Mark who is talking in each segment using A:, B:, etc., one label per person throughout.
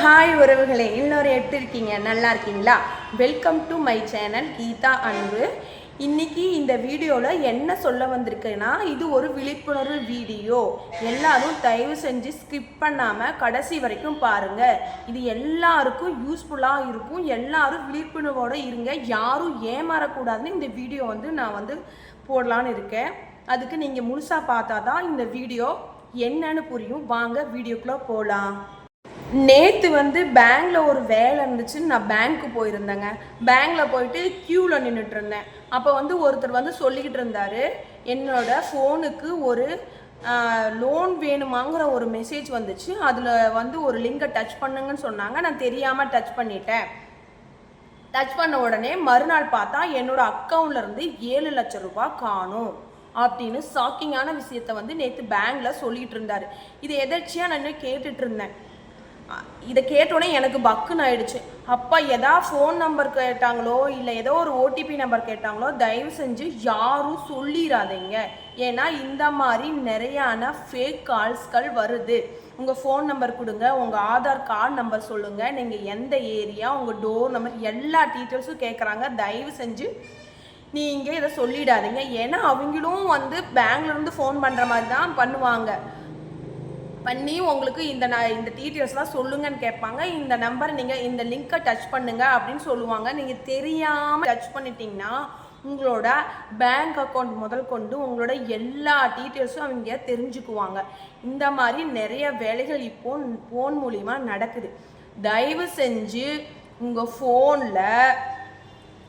A: Hi உறவுகளே இன்னொரு எப்படி இருக்கீங்க நல்லா இருக்கீங்களா? Welcome to my channel Geetha Anbu. இன்னைக்கு இந்த வீடியோவில் என்ன சொல்ல வந்திருக்குன்னா இது ஒரு விழிப்புணர்வு வீடியோ. எல்லாரும் தயவு செஞ்சு ஸ்கிப் பண்ணாமல் கடைசி வரைக்கும் பாருங்கள் இது எல்லாருக்கும் யூஸ்ஃபுல்லாக இருக்கும். எல்லாரும் விழிப்புணர்வோடு இருங்க. யாரும் ஏமாறக்கூடாதுன்னு இந்த வீடியோ வந்து நான் வந்து போடலான்னு இருக்கேன். அதுக்கு நீங்கள் முழுசாக பார்த்தா தான் இந்த வீடியோ என்னன்னு புரியும். வாங்க வீடியோக்குள்ளே போகலாம் நேற்று வந்து பேங்கில் ஒரு வேலை இருந்துச்சுன்னு நான் பேங்க்கு போயிருந்தேங்க. பேங்க்கில் போயிட்டு க்யூவில் நின்றுட்டு இருந்தேன் அப்போ வந்து ஒருத்தர் வந்து சொல்லிக்கிட்டு இருந்தார் என்னோட ஃபோனுக்கு ஒரு லோன் வேணுமாங்கிற ஒரு மெசேஜ் வந்துச்சு. அதில் வந்து ஒரு லிங்கை டச் பண்ணுங்கன்னு சொன்னாங்க. நான் தெரியாமல் டச் பண்ணிட்டேன். டச் பண்ண உடனே மறுநாள் பார்த்தா என்னோட அக்கௌண்ட்லேருந்து ஏழு லட்சம் ரூபாய் காணும் அப்படின்னு ஷாக்கிங்கான விஷயத்த வந்து நேற்று பேங்க்ல சொல்லிட்டு இருந்தாரு. இது எதர்ச்சியாக நான் இன்னும் கேட்டுட்டு இருந்தேன். இதை கேட்டோடனே எனக்கு பக்குன்னு ஆயிடுச்சு. அப்பா எதா ஃபோன் நம்பர் கேட்டாங்களோ இல்லை ஏதோ ஒரு ஓடிபி நம்பர் கேட்டாங்களோ தயவு செஞ்சு யாரும் சொல்லிடாதீங்க ஏன்னா இந்த மாதிரி நிறையான ஃபேக் கால்ஸ்கள் வருது. உங்கள் ஃபோன் நம்பர் கொடுங்க உங்கள் ஆதார் கார்டு நம்பர் சொல்லுங்கள் நீங்கள் எந்த ஏரியா உங்கள் டோர் நம்பர் எல்லா டீட்டெயில்ஸும் கேட்குறாங்க தயவு செஞ்சு நீங்கள் இதை சொல்லிடாதீங்க. ஏன்னா அவங்களும் வந்து பேங்க்லேருந்து ஃபோன் பண்ணுற மாதிரி தான் பண்ணுவாங்க. பண்ணி உங்களுக்கு இந்த நான் இந்த டீட்டெயில்ஸ்லாம் சொல்லுங்கன்னு கேட்பாங்க. இந்த நம்பர் நீங்கள் இந்த லிங்க்கை டச் பண்ணுங்க அப்படின்னு சொல்லுவாங்க. நீங்கள் தெரியாமல் டச் பண்ணிட்டீங்கன்னா உங்களோட பேங்க் அக்கௌண்ட் முதல் கொண்டு உங்களோட எல்லா டீட்டெயில்ஸும் அவங்க தெரிஞ்சுக்குவாங்க. இந்த மாதிரி நிறைய வேலைகள் இப்போ ஃபோன் மூலிமா நடக்குது. தயவு செஞ்சு உங்கள் ஃபோனில்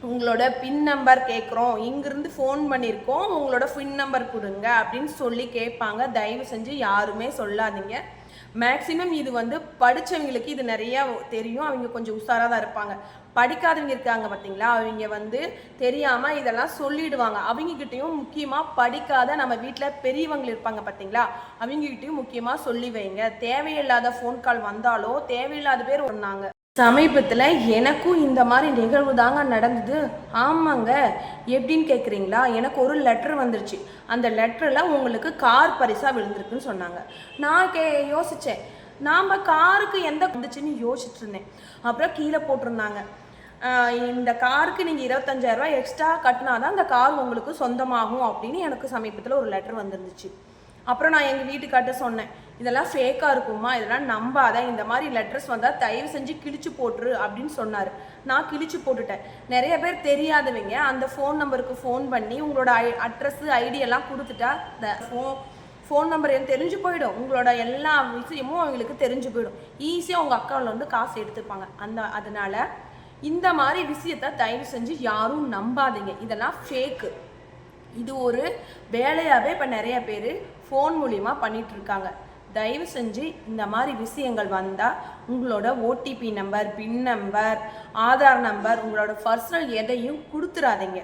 A: உங்களோட பின் நம்பர் கேட்குறோம் இங்கிருந்து ஃபோன் பண்ணியிருக்கோம் உங்களோட பின் நம்பர் கொடுங்க அப்படின்னு சொல்லி கேட்பாங்க. தயவு செஞ்சு யாருமே சொல்லாதீங்க. மேக்ஸிமம் இது வந்து படித்தவங்களுக்கு இது நிறையா தெரியும். அவங்க கொஞ்சம் உஷாராக தான் இருப்பாங்க. படிக்காதவங்க இருக்காங்க பார்த்தீங்களா? அவங்க வந்து தெரியாமல் இதெல்லாம் சொல்லிடுவாங்க. அவங்ககிட்டயும் முக்கியமாக படிக்காத நம்ம வீட்டில் பெரியவங்க இருப்பாங்க பார்த்தீங்களா? அவங்ககிட்டயும் முக்கியமாக சொல்லி வைங்க. தேவையில்லாத ஃபோன் கால் வந்தாலோ தேவையில்லாத பேர் வந்தாங்க சமீபத்தில் எனக்கும் இந்த மாதிரி நிகழ்வு தாங்க நடந்தது. ஆமாங்க. எப்படின்னு கேட்குறீங்களா எனக்கு ஒரு லெட்டர் வந்துருச்சு. அந்த லெட்டரில் உங்களுக்கு கார் பரிசாக விழுந்திருக்குன்னு சொன்னாங்க. நான் கே யோசித்தேன் நாம் காருக்கு எந்த வந்துச்சுன்னு யோசிச்சுட்டு இருந்தேன். அப்புறம் கீழே போட்டிருந்தாங்க. இந்த காருக்கு நீங்கள் இருபத்தஞ்சாயிரரூபா எக்ஸ்ட்ரா கட்டினா தான் அந்த கார் உங்களுக்கு சொந்தமாகும் அப்படின்னு எனக்கு சமீபத்தில் ஒரு லெட்டர் வந்துருந்துச்சு. அப்புறம் நான் எங்கள் வீட்டுக்கார்ட்ட சொன்னேன். இதெல்லாம் ஃபேக்காக இருக்குமா? இதெல்லாம் நம்பாத? இந்த மாதிரி லெட்டர்ஸ் வந்தால் தயவு செஞ்சு கிழிச்சு போட்டுரு அப்படின்னு சொன்னார். நான் கிழிச்சு போட்டுட்டேன். நிறைய பேர் தெரியாதவங்க அந்த ஃபோன் நம்பருக்கு ஃபோன் பண்ணி உங்களோட ஐ அட்ரஸ்ஸு ஐடியெல்லாம் கொடுத்துட்டா இந்த ஃபோன் ஃபோன் நம்பர் எனக்கு தெரிஞ்சு போயிடும். உங்களோட எல்லா விஷயமும் அவங்களுக்கு தெரிஞ்சு போயிடும். ஈஸியாக உங்கள் அக்கௌண்ட்ல வந்து காசு எடுத்துப்பாங்க. அந்த அதனால இந்த மாதிரி விஷயத்த தயவு செஞ்சு யாரும் நம்பாதீங்க. இதெல்லாம் ஃபேக்கு இது ஒரு வேலையாகவே இப்போ நிறைய பேர் ஃபோன் மூலிமா பண்ணிகிட்ருக்காங்க தயவு செஞ்சு இந்த மாதிரி விஷயங்கள் வந்தால் உங்களோட OTP number pin number Aadhaar number உங்களோட பர்சனல் எதையும் கொடுத்துறாதீங்க.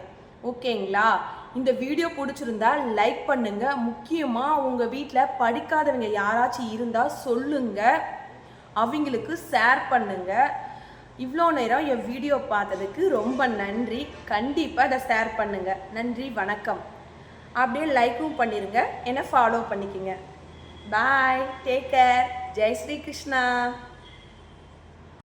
A: ஓகேங்களா? இந்த வீடியோ பிடிச்சிருந்தா லைக் பண்ணுங்க. முக்கியமாக உங்கள் வீட்டில் படிக்காதவங்க யாராச்சும் இருந்தால் சொல்லுங்க. அவங்களுக்கு ஷேர் பண்ணுங்க. இவ்வளோ நேரம் என் வீடியோ பார்த்ததுக்கு ரொம்ப நன்றி. கண்டிப்பாக அதை ஷேர் பண்ணுங்க. நன்றி வணக்கம். அப்படியே லைக்கும் பண்ணிடுங்க என்னை ஃபாலோ பண்ணிக்கோங்க. Bye take care Jai Shri Krishna